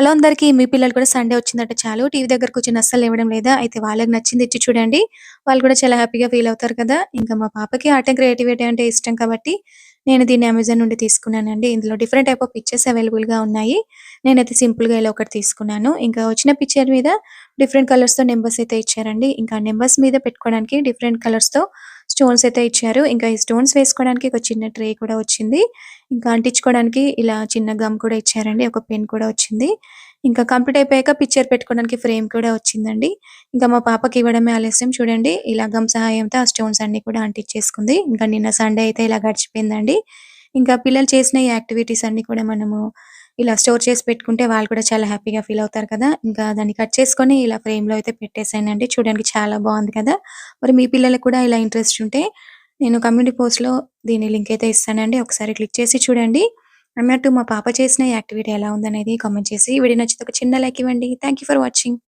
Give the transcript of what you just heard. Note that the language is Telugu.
హలో అందరికి మీ పిల్లలు కూడా సండే వచ్చిందంటే చాలు. టీవీ దగ్గర కూర్చొని అస్సలు ఇవ్వడం లేదా అయితే వాళ్ళకి నచ్చింది ఇచ్చి చూడండి. వాళ్ళు కూడా చాలా హ్యాపీగా ఫీల్ అవుతారు కదా. ఇంకా మా పాపకి ఆర్ట్ అండ్ క్రియేటివిటీ అంటే ఇష్టం కాబట్టి నేను దీన్ని అమెజాన్ నుండి తీసుకున్నానండి. ఇందులో డిఫరెంట్ టైప్ ఆఫ్ పిక్చర్స్ అవైలబుల్గా ఉన్నాయి. నేనైతే సింపుల్గా ఇలా ఒకటి తీసుకున్నాను. ఇంకా వచ్చిన పిక్చర్ మీద డిఫరెంట్ కలర్స్తో నెంబర్స్ అయితే ఇచ్చారండి. ఇంకా నెంబర్స్ మీద పెట్టుకోవడానికి డిఫరెంట్ కలర్స్తో స్టోన్స్ అయితే ఇచ్చారు. ఇంకా ఈ స్టోన్స్ వేసుకోవడానికి ఒక చిన్న ట్రే కూడా వచ్చింది. ఇంకా అంటించుకోవడానికి ఇలా చిన్న గమ్ కూడా ఇచ్చారండి. ఒక పెన్ కూడా వచ్చింది. ఇంకా కంప్లీట్ అయిపోయాక పిక్చర్ పెట్టుకోవడానికి ఫ్రేమ్ కూడా వచ్చిందండి. ఇంకా మా పాపకి ఇవ్వడమే ఆలస్యం. చూడండి ఇలా గమ్ సహాయంతో ఆ స్టోన్స్ అన్ని కూడా అంటించేసుకుంది. ఇంకా నిన్న సండే అయితే ఇలా గడిచిపోయిందండి. ఇంకా పిల్లలు చేసిన ఈ యాక్టివిటీస్ అన్ని కూడా మనము ఇలా స్టోర్ చేసి పెట్టుకుంటే వాళ్ళు కూడా చాలా హ్యాపీగా ఫీల్ అవుతారు కదా. ఇంకా దాన్ని కట్ చేసుకొని ఇలా ఫ్రేమ్లో అయితే పెట్టేసానండి చూడడానికి చాలా బాగుంది కదా. మరి మీ పిల్లలకు కూడా ఇలా ఇంట్రెస్ట్ ఉంటే నేను కమ్యూనిటీ పోస్ట్లో దీని లింక్ అయితే ఇస్తానండి. ఒకసారి క్లిక్ చేసి చూడండి. అన్నట్టు మా పాప చేసిన యాక్టివిటీ ఎలా ఉందనేది కామెంట్ చేసి. వీడియో నచ్చితే ఒక చిన్న లైక్ ఇవ్వండి. Thank for watching.